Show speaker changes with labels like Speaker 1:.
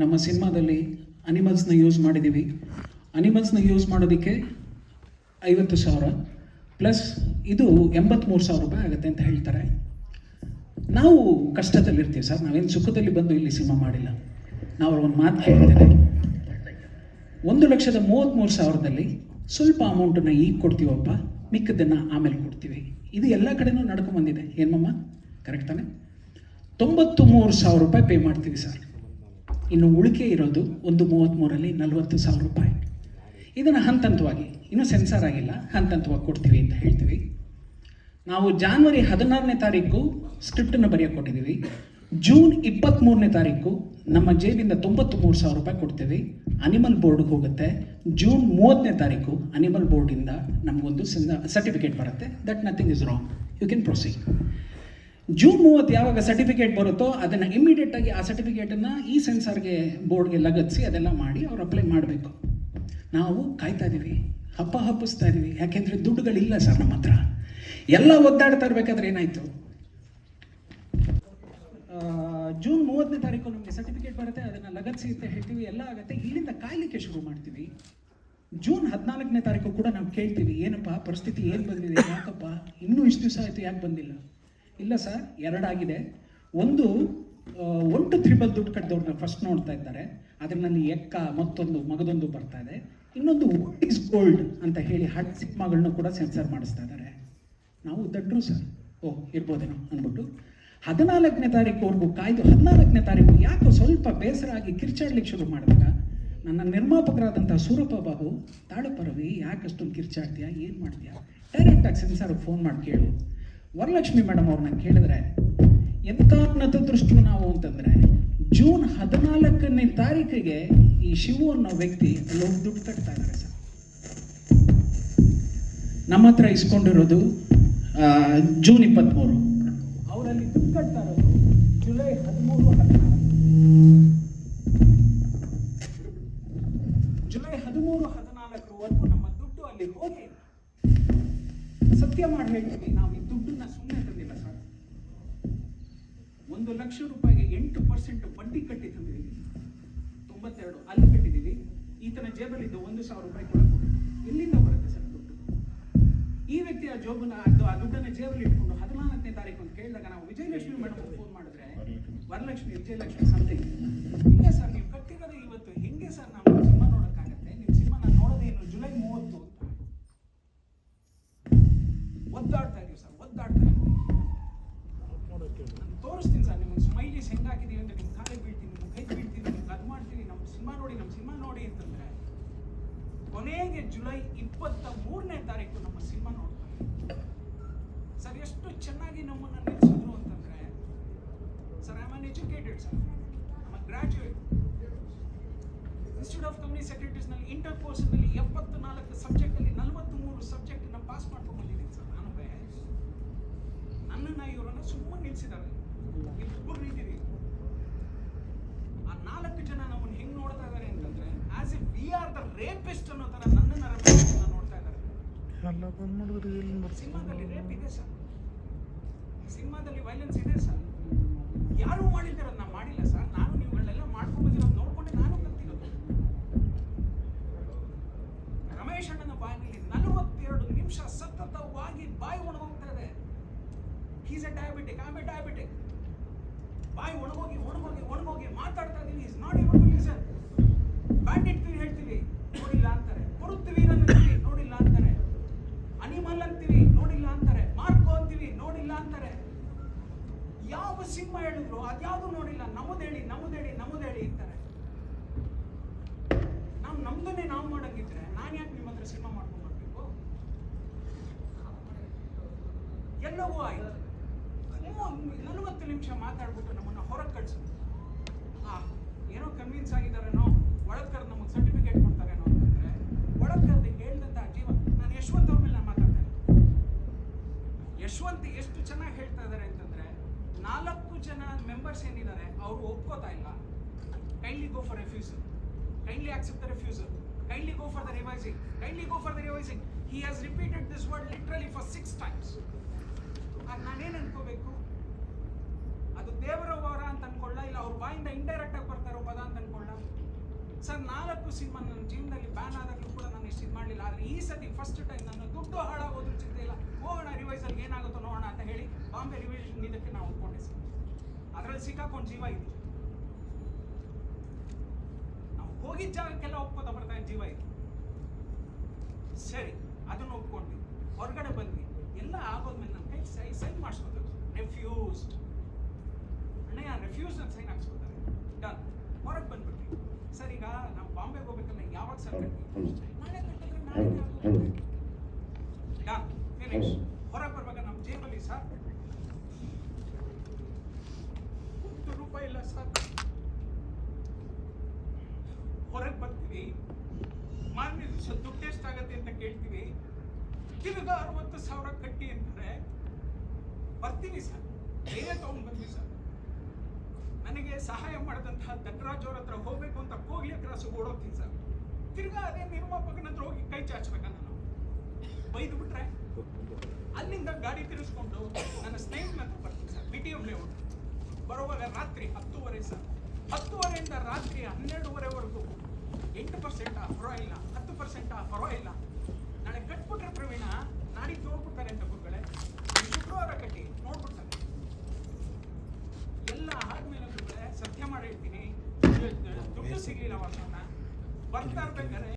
Speaker 1: ನಮ್ಮ ಸಿನಿಮಾದಲ್ಲಿ ಅನಿಮಲ್ಸ್ನ ಯೂಸ್ ಮಾಡಿದ್ದೀವಿ ಅನಿಮಲ್ಸ್ನ ಯೂಸ್ ಮಾಡೋದಕ್ಕೆ ಐವತ್ತು ಸಾವಿರ ಪ್ಲಸ್ ಇದು ಎಂಬತ್ತ್ಮೂರು ಸಾವಿರ ರೂಪಾಯಿ ಆಗುತ್ತೆ ಅಂತ ಹೇಳ್ತಾರೆ. ನಾವು ಕಷ್ಟದಲ್ಲಿರ್ತೀವಿ ಸರ್, ನಾವೇನು ಸುಖದಲ್ಲಿ ಬಂದು ಇಲ್ಲಿ ಸಿನಿಮಾ ಮಾಡಿಲ್ಲ. ನಾವು ಒಂದು ಮಾತು ಕೇಳ್ತೇವೆ ಒಂದು ಲಕ್ಷದ ಮೂವತ್ತ್ಮೂರು ಸಾವಿರದಲ್ಲಿ ಸ್ವಲ್ಪ ಅಮೌಂಟನ್ನು ಈಗ ಕೊಡ್ತೀವಪ್ಪ ಮಿಕ್ಕದನ್ನು ಆಮೇಲೆ ಕೊಡ್ತೀವಿ. ಇದು ಎಲ್ಲ ಕಡೆನೂ ನಡ್ಕೊಂಬಂದಿದೆ ಏನಮ್ಮ ಕರೆಕ್ಟ್ ತಾನೆ? ತೊಂಬತ್ತು ಮೂರು ಸಾವಿರ ರೂಪಾಯಿ ಪೇ ಮಾಡ್ತೀವಿ ಸರ್. ಇನ್ನು ಉಳಿಕೆ ಇರೋದು ಒಂದು ಮೂವತ್ತ್ಮೂರಲ್ಲಿ ನಲವತ್ತು ಸಾವಿರ ರೂಪಾಯಿ. ಇದನ್ನು ಹಂತ ಹಂತವಾಗಿ ಇನ್ನೂ ಸೆನ್ಸಾರ್ ಆಗಿಲ್ಲ ಹಂತ ಹಂತವಾಗಿ ಕೊಡ್ತೀವಿ ಅಂತ ಹೇಳ್ತೀವಿ. ನಾವು ಜಾನ್ವರಿ ಹದಿನಾರನೇ ತಾರೀಕು ಸ್ಕ್ರಿಪ್ಟನ್ನು ಬರೆಯೋಕೆ ಕೊಟ್ಟಿದ್ದೀವಿ. ಜೂನ್ ಇಪ್ಪತ್ತ್ಮೂರನೇ ತಾರೀಕು ನಮ್ಮ ಜೇಬಿಂದ ತೊಂಬತ್ತು ಮೂರು ಸಾವಿರ ರೂಪಾಯಿ ಕೊಡ್ತೀವಿ. ಅನಿಮಲ್ ಬೋರ್ಡ್ಗೆ ಹೋಗುತ್ತೆ. ಜೂನ್ ಮೂವತ್ತನೇ ತಾರೀಕು ಅನಿಮಲ್ ಬೋರ್ಡಿಂದ ನಮಗೊಂದು ಸರ್ಟಿಫಿಕೇಟ್ ಬರುತ್ತೆ. That nothing is wrong you can proceed June ಮೂವತ್ತು ಯಾವಾಗ ಸರ್ಟಿಫಿಕೇಟ್ ಬರುತ್ತೋ ಅದನ್ನು ಇಮಿಡಿಯೇಟ್ ಆಗಿ ಆ ಸರ್ಟಿಫಿಕೇಟನ್ನು ಈ ಸೆನ್ಸಾರ್ಗೆ ಬೋರ್ಡ್ಗೆ ಲಗತ್ತಿಸಿ ಅದೆಲ್ಲ ಮಾಡಿ ಅವ್ರು ಅಪ್ಲೈ ಮಾಡಬೇಕು. ನಾವು ಕಾಯ್ತಾ ಇದ್ದೀವಿ ಹಪ್ಪ ಹಪ್ಪಿಸ್ತಾ ಇದ್ದೀವಿ ಯಾಕೆಂದರೆ ದುಡ್ಡುಗಳಿಲ್ಲ ಸರ್ ನಮ್ಮ ಹತ್ರ. ಎಲ್ಲ ಒದ್ದಾಡ್ತಾ ಇರಬೇಕಾದ್ರೆ ಏನಾಯಿತು? ಜೂನ್ ಮೂವತ್ತನೇ ತಾರೀಕು ನಮಗೆ ಸರ್ಟಿಫಿಕೇಟ್ ಬರುತ್ತೆ, ಅದನ್ನು ಲಗತ್ತಿಸಿ ಅಂತ ಹೇಳ್ತೀವಿ. ಎಲ್ಲ ಆಗುತ್ತೆ. ಇಲ್ಲಿಂದ ಕಾಯ್ಲಿಕ್ಕೆ ಶುರು ಮಾಡ್ತೀವಿ. ಜೂನ್ ಹದಿನಾಲ್ಕನೇ ತಾರೀಕು ಕೂಡ ನಾವು ಕೇಳ್ತೀವಿ. ಏನಪ್ಪ, ಪರಿಸ್ಥಿತಿ ಏನು ಬಂದಿದೆ? ಯಾಕಪ್ಪ? ಇನ್ನೂ ಇಷ್ಟು ದಿವಸ ಆಯಿತು, ಯಾಕೆ ಬಂದಿಲ್ಲ? ಇಲ್ಲ ಸರ್, ಎರಡಾಗಿದೆ. ಒಂದು ಒನ್ ಟು ತ್ರಿಬಲ್ ದುಡ್ಡು ಕಟ್ಟಿದವ್ರನ್ನ ಫಸ್ಟ್ ನೋಡ್ತಾ ಇದ್ದಾರೆ. ಅದರಲ್ಲಿ ಎಕ್ಕ, ಮತ್ತೊಂದು, ಮಗದೊಂದು ಬರ್ತಾ ಇದೆ. ಇನ್ನೊಂದು ವಾಟ್ ಈಸ್ ಗೋಲ್ಡ್ ಅಂತ ಹೇಳಿ ಹಟ್ ಸಿನಿಮಾಗಳನ್ನ ಕೂಡ ಸೆನ್ಸರ್ ಮಾಡಿಸ್ತಾ ಇದ್ದಾರೆ. ನಾವು ದಡ್ರು ಸರ್. ಓಹ್ ಇರ್ಬೋದೇನೋ ಅಂದ್ಬಿಟ್ಟು. ಹದಿನಾಲ್ಕನೇ ತಾರೀಕುವರೆಗೂ, ಕಾಯ್ದು ಹದಿನಾಲ್ಕನೇ ತಾರೀಕು ಯಾಕೋ ಸ್ವಲ್ಪ ಬೇಸರ ಆಗಿ ಕಿರ್ಚಾಡ್ಲಿಕ್ಕೆ ಶುರು ಮಾಡಿದಾಗ, ನನ್ನ ನಿರ್ಮಾಪಕರಾದಂಥ ಸೂರಪ್ಪ ಬಾಬು ತಾಳು ಪರವಿ ಯಾಕೆ ಅಷ್ಟೊಂದು ಕಿರ್ಚಾಡ್ತೀಯಾ, ಏನು ಮಾಡ್ತೀಯಾ ಡೈರೆಕ್ಟಾಗಿ ಸೆನ್ಸಾರ್ಗೆ ಫೋನ್ ಮಾಡಿ ಕೇಳು. ವರಲಕ್ಷ್ಮಿ ಮೇಡಮ್ ಅವ್ರನ್ನ ಕೇಳಿದ್ರೆ ಎಂಥ ದೃಷ್ಟಿ ನಾವು ಅಂತಂದರೆ, ಜೂನ್ ಹದಿನಾಲ್ಕನೇ ತಾರೀಕಿಗೆ ಈ ಶಿವು ಅನ್ನೋ ವ್ಯಕ್ತಿ ಅಲ್ಲಿ ಹೋಗಿ ದುಡ್ಡು ಕಟ್ತಾ ಇದ್ದಾರೆ ಸರ್. ನಮ್ಮ ಹತ್ರ ಇಸ್ಕೊಂಡಿರೋದು ಜೂನ್ ಇಪ್ಪತ್ತ್ಮೂರು ಅವರಲ್ಲಿ ದುಡ್ಡು ಕಟ್ತಾ ಇರೋದು ಜುಲೈ ಹದಿಮೂರು ಹದಿನಾರು ಜುಲೈ ಹದಿಮೂರು ಹದಿನಾಲ್ಕರವರೆಗೂ ನಮ್ಮ ದುಡ್ಡು ಅಲ್ಲಿ ಹೋಗಿ ಸತ್ಯ ಮಾಡಿ ನಾವು ಈ ದುಡ್ಡನ್ನ ಸುಮ್ಮನೆ ತಂದಿಲ್ಲ ಸರ್ ಒಂದು ಲಕ್ಷ ರೂಪಾಯಿಗೆ ಎಂಟು ಪರ್ಸೆಂಟ್ ಬಡ್ಡಿ ಕಟ್ಟಿ ತಂದಿದ್ದೀವಿ ತೊಂಬತ್ತೆರಡು ಅಲ್ಲಿ ಕಟ್ಟಿದ್ದೀವಿ. ಈತನ ಜೇಬಲ್ಲಿದ್ದ ಒಂದು ಸಾವಿರ ರೂಪಾಯಿ ಕೂಡ ಕೊಡು. ಎಲ್ಲಿಂದ ಬರುತ್ತೆ ಸರ್ ದುಡ್ಡು? ಈ ವ್ಯಕ್ತಿ ಆ ಜೋಬನ್ನ ಅದು ಆ ದುಡ್ಡನ್ನ ಜೇಬಲ್ಲಿ ಇಟ್ಕೊಂಡು ಹದಿನಾಲ್ಕನೇ ತಾರೀಕು ಅಂತ ಕೇಳಿದಾಗ ನಾವು ವಿಜಯಲಕ್ಷ್ಮಿ ಮೇಡಮ್ ಫೋನ್ ಮಾಡಿದ್ರೆ ವರಲಕ್ಷ್ಮಿ. ವಿಜಯಲಕ್ಷ್ಮಿ ಸಂಥಿಂಗ್ ಇಲ್ಲ ಸರ್ ಅಂತಂದ್ರೆ ಕೊನೆಗೆ ಜುಲೈ ಇಪ್ಪತ್ತ ಮೂರನೇ ತಾರೀಕು ನಮ್ಮ ಸಿನಿಮಾ ನೋಡ್ತಾರೆ ಸರ್, ಎಷ್ಟು ಚೆನ್ನಾಗಿ ನಮ್ಮನ್ನು ನಿಲ್ಲಿಸಿದ್ರು ಅಂತಂದ್ರೆ, sir I am educated sir ನಮ್ಮ ಗ್ರಾಜುಯೇಟ್ ಇನ್ಸ್ಟಿಟ್ಯೂಟ್ ಆಫ್ ಕಂಪ್ನಿ ಸೆಕ್ರೆಟರೀಸ್ನಲ್ಲಿ ಇಂಟರ್ ಕೋರ್ಸ್ನಲ್ಲಿ ಎಪ್ಪತ್ತು ನಾಲ್ಕು ಸಬ್ಜೆಕ್ಟಲ್ಲಿ ನಲವತ್ತ್ ಮೂರು ಸಬ್ಜೆಕ್ಟ್ನ ಪಾಸ್ ಮಾಡ್ಕೊಂಡು ಬಂದಿದ್ದೀನಿ ಸರ್ ನಾನು. ನನ್ನನ್ನ ಇವರನ್ನು ಸುಮ್ಮನೆ ನಿಲ್ಲಿಸಿದ್ದಾರೆ ಇಬ್ಬರು ನಿಂತಿದ್ದೀವಿ ಆ ನಾಲ್ಕು ಜನ ನಮ್ಮನ್ನು ಹೆಂಗ್ ನೋಡ್ತಾ ಇದ್ದಾರೆ ಆರ್ ದ ರೇಪಿಸ್ಟ್ ಅನ್ನೋ ತರ ನನ್ನನ್ನು ನೋಡ್ತಾ ಇದ್ದಾರೆ. ಸಿನಿಮಾದಲ್ಲಿ ರೇಪ್ ಇದೆ ಸರ್. ಸಿನಿಮಾದಲ್ಲಿ ವೈಲೆನ್ಸ್ ಇದೆ ಸರ್. ಯಾರು ಮಾಡಿದ್ದೀರೋದು ನಾನು ಮಾಡಿಲ್ಲ ಸರ್. ನಾನು ನೀವುಗಳನ್ನೆಲ್ಲ ಮಾಡ್ಕೊಂಡು ಬಂದಿರೋದು ನೋಡ್ಕೊಂಡೆ ನಾನು ಕಲ್ತಿರೋದು ರಮೇಶ್ ಅಣ್ಣನ ಬಾಯಿನಲ್ಲಿ ನಲವತ್ತೆರಡು ನಿಮಿಷ ಸತತವಾಗಿ ಬಾಯಿ ಒಣಗೋಗ್ತಾ ಇದೆ. Is a diabetic I a diabetic ಬಾಯಿ ಒಣಗೋಗಿ ಒಣಗೋಗಿ ಒಣಗೋಗಿ ಮಾತಾಡ್ತಾ ಇದೀನಿ is not able to listen bandit ವೀರ್ ಹೇಳ್ತೀವಿ, ನೋಡಿಲ್ಲ ಅಂತಾರೆ. ಕೊಡುತ್ತೀವಿ ಅಂತೀವಿ ನೋಡಿಲ್ಲ ಅಂತಾರೆ. ಅನಿಮಲ್ ಅಂತೀವಿ, ನೋಡಿಲ್ಲ ಅಂತಾರೆ. ಮಾರ್ಕೋ ಅಂತೀವಿ, ನೋಡಿಲ್ಲ ಅಂತಾರೆ. ಯಾವ ಸಿಂಹ ಹೇಳಿದ್ರು ಅದ್ಯಾವುದು ನೋಡಿಲ್ಲ. ನಮ್ಮದೇಳಿ ನಮ್ಮದೇಳಿ ನಮ್ಮದೇಳಿ ಅಂತಾರೆ. ನಾವು ನಮ್ದನ್ನೇ ನಾವು ಮಾಡಂಗಿದ್ರೆ ನಾನು ಯಾಕೆ ನಿಮ್ಮ ಹತ್ರ ಸಿನಿಮಾ ಮಾಡ್ಕೊಂಡು ಬರ್ಬೇಕು ಎಲ್ಲವೂ ಆಯ್ತು. ನಲವತ್ತು ನಿಮಿಷ ಮಾತಾಡ್ಬಿಟ್ಟು ನಮ್ಮನ್ನ ಹೊರಗೆ ಕಳ್ಸಿದ್ರು ಆ, ಏನೋ ಕನ್ವಿನ್ಸ್ ಆಗಿದ್ದಾರೇನೋ? ಒಳಗೆ ಕರೆದು ನಮಗೆ ಸರ್ಟಿಫಿಕೇಟ್ ಕೊಡ್ತಾರೇನೋ ಅಂತಂದ್ರೆ ಒಳಗೆ ಜೀವ, ನಾನು ಯಶವಂತ ಅವ್ರ ಮೇಲೆ ನಾನು ಮಾತಾಡ್ತೇನೆ ಯಶವಂತ ಎಷ್ಟು ಚೆನ್ನಾಗಿ ಹೇಳ್ತಾ ಇದ್ದಾರೆ ಅಂತಂದ್ರೆ, ನಾಲ್ಕು ಜನ ಮೆಂಬರ್ಸ್ ಏನಿದ್ದಾರೆ ಅವರು ಒಪ್ಕೋತಾ ಇಲ್ಲ. Kindly go for refusal kindly accept the refusal kindly go for the revising kindly go for the revising he has repeated this word literally for six times ಆಗ ನಾನೇನು ಅನ್ಕೋಬೇಕು? ಅದು ದೇವರ ವರ ಅಂತ ಅನ್ಕೊಳ್ಳ, ಇಲ್ಲ ಅವ್ರ ಇಂಡೈರೆಕ್ಟ್ ಆಗಿ ಬರ್ತಾರೋ ಪದ ಅಂತ ಅನ್ಕೊಳ್ಳ? ಸರ್, ನಾಲ್ಕು ಸಿನಿಮಾ ನನ್ನ ಜೀವನದಲ್ಲಿ ಬ್ಯಾನ್ ಆದಾಗಲೂ ಕೂಡ ನಾನು ಇಷ್ಟು ಇದು ಮಾಡಲಿಲ್ಲ. ಆದರೆ ಈ ಸತಿ ಫಸ್ಟ್ ಟೈಮ್ ನನ್ನ ದುಡ್ಡು ಹಾಳಾಗೋದ್ರ ಚಿಂತೆ ಇಲ್ಲ. ಹೋಗೋಣ ರಿವೈಸಲ್ಲಿ ಏನಾಗುತ್ತೋ ನೋಡೋಣ ಅಂತ ಹೇಳಿ ಬಾಂಬೆ ರಿವೈಸನ್ ಇದಕ್ಕೆ ನಾವು ಒಪ್ಕೊಂಡೆ ಸರ್ ಅದರಲ್ಲಿ ಸಿಕ್ಕಾಕೊಂಡು ಜೀವ ಇದೆ ನಾವು ಹೋಗಿದ್ದ ಜಾಗಕ್ಕೆಲ್ಲ ಒಪ್ಕೋತಾ ಬರ್ತಾ ಜೀವ ಇದೆ ಸರಿ, ಅದನ್ನು ಒಪ್ಕೊಂಡ್ವಿ. ಹೊರಗಡೆ ಬಂದ್ವಿ. ಎಲ್ಲ ಆಗೋದ್ಮೇಲೆ ನನ್ನ ಕೈ ಸೈ ಸೈನ್ ಮಾಡಿಸ್ಕೊತೀವಿ ರೆಫ್ಯೂಸ್ಡ್ ಅಣ್ಣ ರೆಫ್ಯೂಸ್ ಅಂತ ಸೈನ್ ಹಾಕ್ಸ್ಕೊತಾರೆ ಡನ್ ಹೊರಗೆ ಬಂದ್ಬಿಟ್ವಿ ಸರ್ ಈಗ ಹೋಗ್ಬೇಕಲ್ಲ ಯಾವಾಗ ಸರ್ ನಾಳೆ ಕಟ್ಟಿದ್ರೆ ನಾಳೆ ಡನ್ ಫಿನಿಶ್ ಹೊರಗೆ ನಮ್ಮ ಜೇಬಲ್ಲಿ ಸರ್. ಒಂದು ರೂಪಾಯಿ ಇಲ್ಲ ಸರ್. ಹೊರಗೆ ಬರ್ತೀವಿ. ಮಾರನೇ ದಿವಸ ದುಡ್ಡು ಎಷ್ಟಾಗತ್ತೆ ಅಂತ ಕೇಳ್ತೀವಿ. ತಿರ್ಗಾ ಅರವತ್ತು ಸಾವಿರ ಕಟ್ಟಿ ಅಂತಾರೆ ಬರ್ತೀನಿ ಸರ್. ಬೇರೆ ತಗೊಂಡ್ ಬಂದ್ವಿ ಸರ್. ನನಗೆ ಸಹಾಯ ಮಾಡಿದಂತಹ ದಟ್ಟರಾಜ್ ಅವ್ರ ಹತ್ರ ಹೋಗ್ಬೇಕು ಅಂತ ಕೋಗ್ಲಿ ಕ್ರಾಸ್ ಓಡೋಗ್ತೀನಿ ಸರ್. ತಿರ್ಗಾ ಅದೇ ನಿರ್ಮಾಪಕನ ಹತ್ರ ಹೋಗಿ ಕೈ ಚಾಚ್ಬೇಕ ನಾನು? ಬೈದು ಬಿಟ್ರೆ ಅಲ್ಲಿಂದ ಗಾಡಿ ತಿರುಗಿಸ್ಕೊಂಡು ನನ್ನ ಸ್ನೇಹಿತನ ಹತ್ರ ಬರ್ತೀನಿ sir. B T M layout ಬರುವಾಗ ರಾತ್ರಿ ಹತ್ತುವರೆ ಸರ್. ಹತ್ತುವರೆಯಿಂದ ರಾತ್ರಿ ಹನ್ನೆರಡುವರೆವರೆಗೂ ಎಂಟು ಪರ್ಸೆಂಟ್ ಪರವಾಗಿಲ್ಲ ಹತ್ತು ಪರ್ಸೆಂಟ್ ಪರವಾಗಿಲ್ಲ mm-hmm